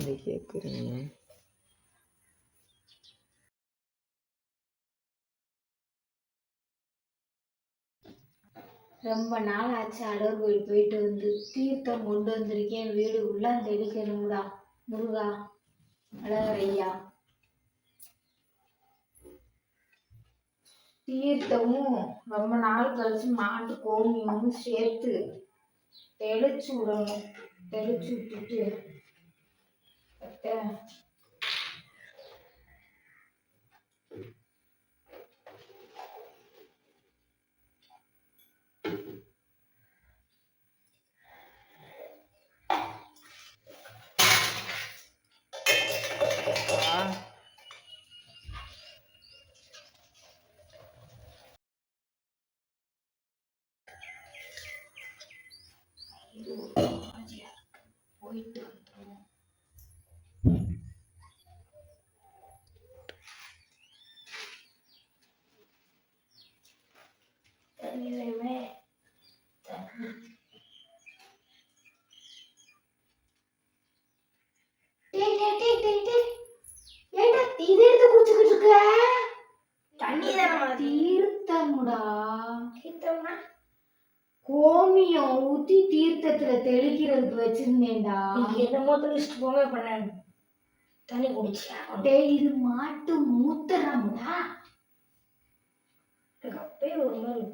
வந்து கேட்குறீங்க ரொம்ப நாள் ஆச்சு அடர் கோயில் போயிட்டு வந்து தீர்த்தம் கொண்டு வந்திருக்கேன். வீடு உள்ள தெளிக்கணும்டா. முருகா அழகரையா. தீர்த்தமும் ரொம்ப நாள் கழிச்சு மாட்டு கோமியமும் சேர்த்து தெளிச்சு விடணும். தெளிச்சு விட்டுட்டு அத்தை, போயிட்டு தீர்த்தம்டா. தீர்த்தம்னா கோமியம் ஊத்தி தீர்த்தத்துல தெளிக்கிறதுக்கு வச்சிருந்தேன்டா. என்னமோ தெளிச்சுட்டு போங்க இப்ப தண்ணி குடிச்சியா டேய் இது மாட்டு மூத்திரம்டா எனக்கு அப்பயே ஒரு மாதிரி